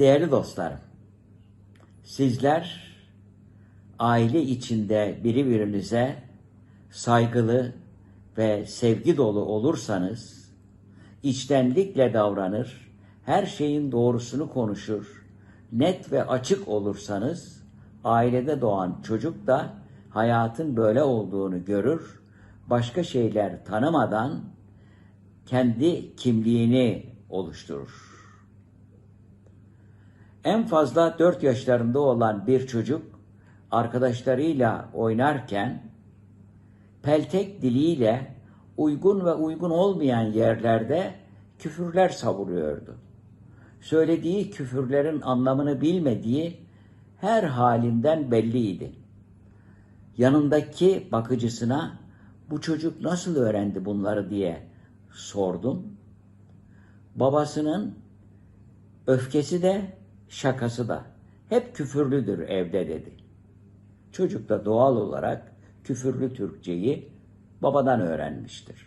Değerli dostlarım, sizler aile içinde birbirinize saygılı ve sevgi dolu olursanız, içtenlikle davranır, her şeyin doğrusunu konuşur, net ve açık olursanız, ailede doğan çocuk da hayatın böyle olduğunu görür, başka şeyler tanımadan kendi kimliğini oluşturur. En fazla 4 yaşlarında olan bir çocuk arkadaşlarıyla oynarken peltek diliyle uygun ve uygun olmayan yerlerde küfürler savuruyordu. Söylediği küfürlerin anlamını bilmediği her halinden belliydi. Yanındaki bakıcısına bu çocuk nasıl öğrendi bunları diye sordum. Babasının öfkesi de şakası da hep küfürlüdür evde dedi. Çocuk da doğal olarak küfürlü Türkçeyi babadan öğrenmiştir.